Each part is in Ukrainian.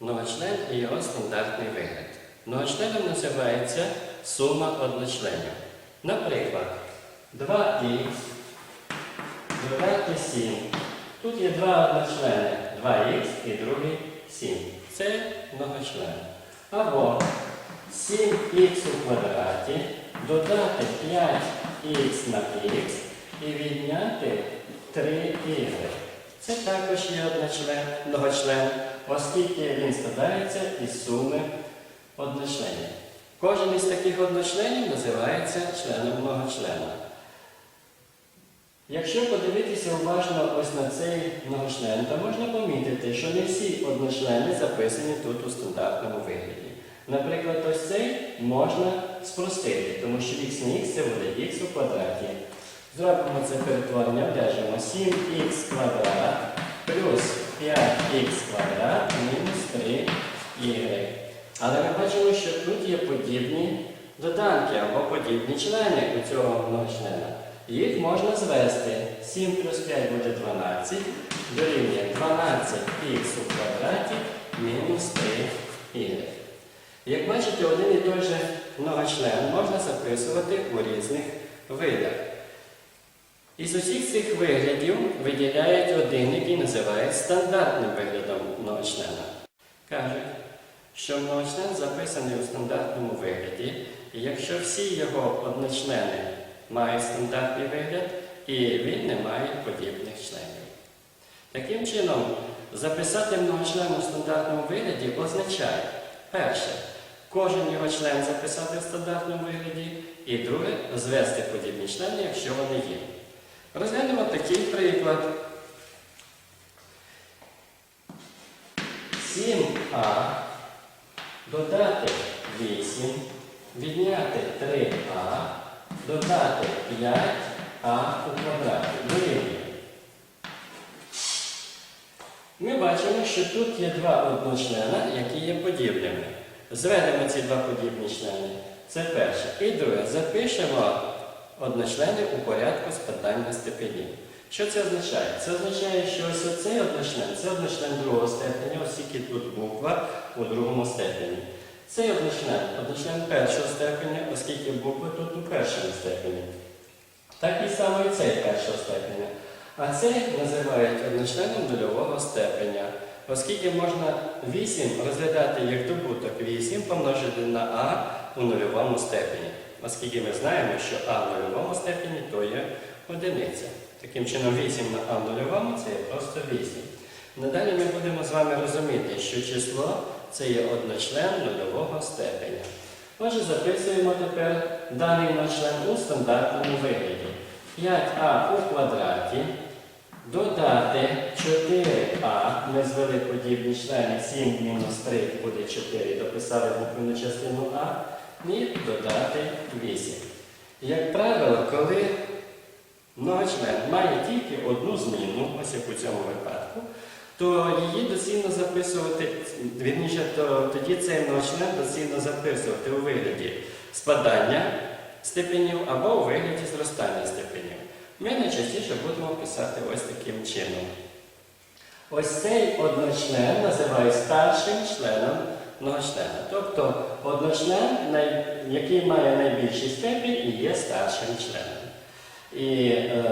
Многочлен і його стандартний вигляд. Многочленом називається сума одночленів. Наприклад, 2х додати 7. Тут є два одночлени 2х і другий 7. Це многочлен. Або 7х у квадраті додати 5х на х і відняти 3y. Це також є одночлен, многочлен, оскільки він складається із суми одночленів. Кожен із таких одночленів називається членом многочлена. Якщо подивитися уважно ось на цей многочлен, то можна помітити, що не всі одночлени записані тут у стандартному вигляді. Наприклад, ось цей можна спростити, тому що х на х це буде х у квадраті. Зробимо це перетворення, одержимо 7х квадрат плюс 5х квадрат мінус 3y. Але ми бачимо, що тут є подібні доданки або подібні члени у цього многочлена. Їх можна звести. 7 плюс 5 буде 12, дорівнює 12х у квадраті мінус 3y. Як бачите, один і той же многочлен можна записувати у різних видах. Із усіх цих виглядів виділяють один, який називають стандартним виглядом многочлена. Кажуть, що многочлен записаний у стандартному вигляді, і якщо всі його одночлени мають стандартний вигляд, і він не має подібних членів. Таким чином, записати многочлен у стандартному вигляді означає, перше, кожен його член записати в стандартному вигляді, і друге, звести подібні члени, якщо вони є. Розглянемо такий приклад. 7а додати 8, відняти 3а, додати 5а у квадраті. Дорівнює. Ми бачимо, що тут є два одночлена, які є подібними. Зведемо ці два подібні члени. Це перше. І друге, запишемо одночлени у порядку спадання степенів. Що це означає? Це означає, що ось оцей одночлен це одночлен другого степеня, оскільки тут буква у другому степені. Цей одночлен одночлен першого степеня, оскільки буква тут у першому степені. Так і саме і цей першого степеня. А цей називають одночленом нульового степеня, оскільки можна 8 розглядати як добуток 8 помножити на а у нульовому степені. Оскільки ми знаємо, що а в нульовому степені то є одиниця. Таким чином 8 на а в нульовому це є просто 8. Надалі ми будемо з вами розуміти, що число це є одночлен нульового степеня. Отже, записуємо тепер даний одночлен у стандартному вигляді. 5а у квадраті додати 4а, ми звели подібні члени 7 мінус 3 буде 4, дописали буквену частину А, і додати 8. Як правило, коли многочлен має тільки одну зміну, ось як у цьому випадку, то її доцільно записувати, вірніше, то тоді цей многочлен доцільно записувати у вигляді спадання степенів або у вигляді зростання степенів. Ми найчастіше будемо писати ось таким чином. Ось цей одночлен називають старшим членом многочлена. Тобто одночлен, який має найбільший степінь і є старшим членом. І е,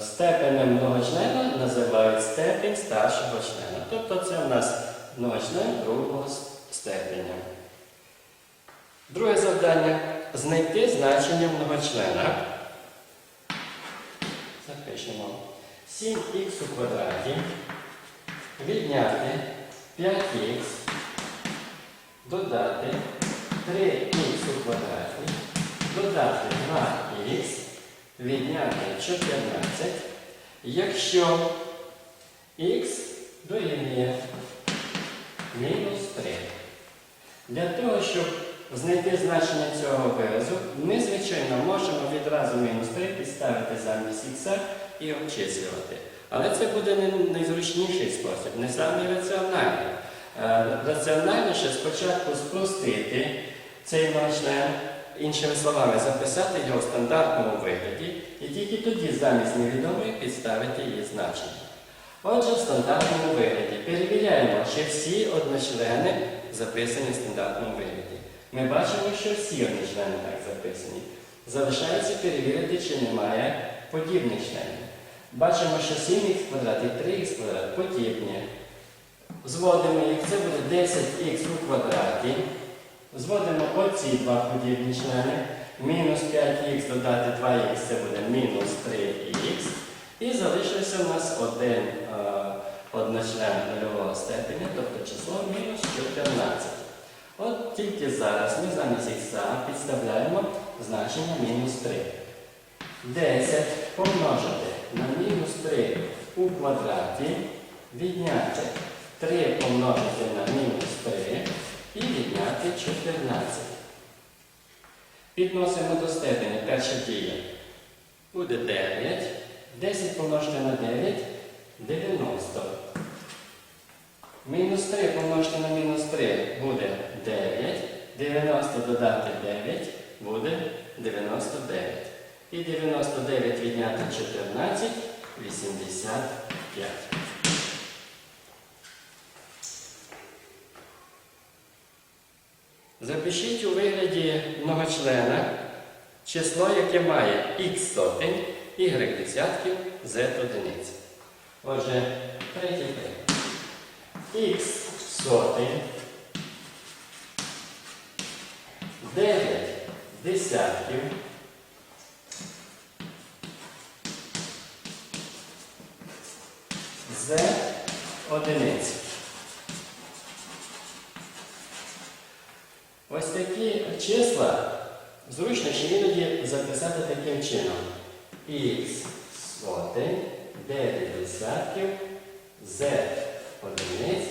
степенем многочлена називають степінь старшого члена. Тобто це в нас многочлен другого степеня. Друге завдання знайти значення многочлена. Запишемо 7х у квадраті відняти 5х, додати 3х у квадраті, додати 2х, відняти 14, якщо х дорівнює мінус 3. Для того, щоб знайти значення цього виразу, ми, звичайно, можемо відразу мінус 3 підставити замість х і обчислювати. Але це буде найзручніший спосіб, не самий раціональний. Е, Раціональніше спочатку спростити цей член, іншими словами, записати його в стандартному вигляді, і тільки тоді замість невідомої підставити її значення. Отже, в стандартному вигляді перевіряємо, чи всі одночлени записані в стандартному вигляді. Ми бачимо, що всі одночлени так записані. Залишається перевірити, чи немає подібних членів. Бачимо, що 7х квадрат і 3х квадрат подібні. Зводимо їх, це буде 10х у квадраті. Зводимо оці два подібні члени. Мінус 5х додати 2х це буде мінус 3х. І залишився у нас один е, одночлен нульового степеня, тобто число мінус 14. От тільки зараз ми замість х підставляємо значення мінус 3. 10 помножити на мінус 3 у квадраті, відняти 3 помножити на мінус 3 і відняти 14. Підносимо до степені перша дія. Буде 9. 10 помножити на 9 90. Мінус 3 помножити на мінус 3 буде 9. 90 додати 9 буде 99. І 99 відняти 14 85. Запишіть у вигляді многочлена число, яке має х сотень, y десятків, z одиниць. Отже, третій приклад. х сотень, 9 десятків, z одиниць. Ось такі числа зручно ще іноді записати таким чином. Х сотень, 9 десятків, z одиниць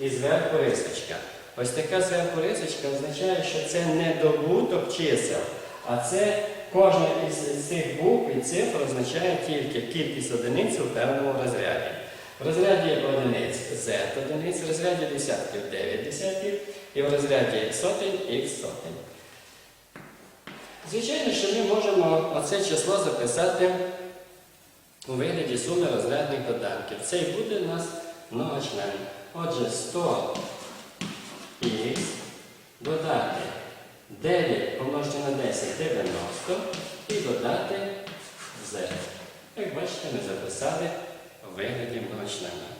і зверху рисочка. Ось така зверху рисочка означає, що це не добуток чисел, а це кожна із цих букв і цифр означає тільки кількість одиниць у певному розряді. В розряді одиниць z одиниць, в розряді десятків 9 десятків і в розряді сотень х сотень. Звичайно, що ми можемо оце число записати у вигляді суми розрядних доданків. Це і буде у нас многочлен. Отже, 100 х додати 9 помножити на 10 90 і додати z. Як бачите, ми записали вигляді многочлена.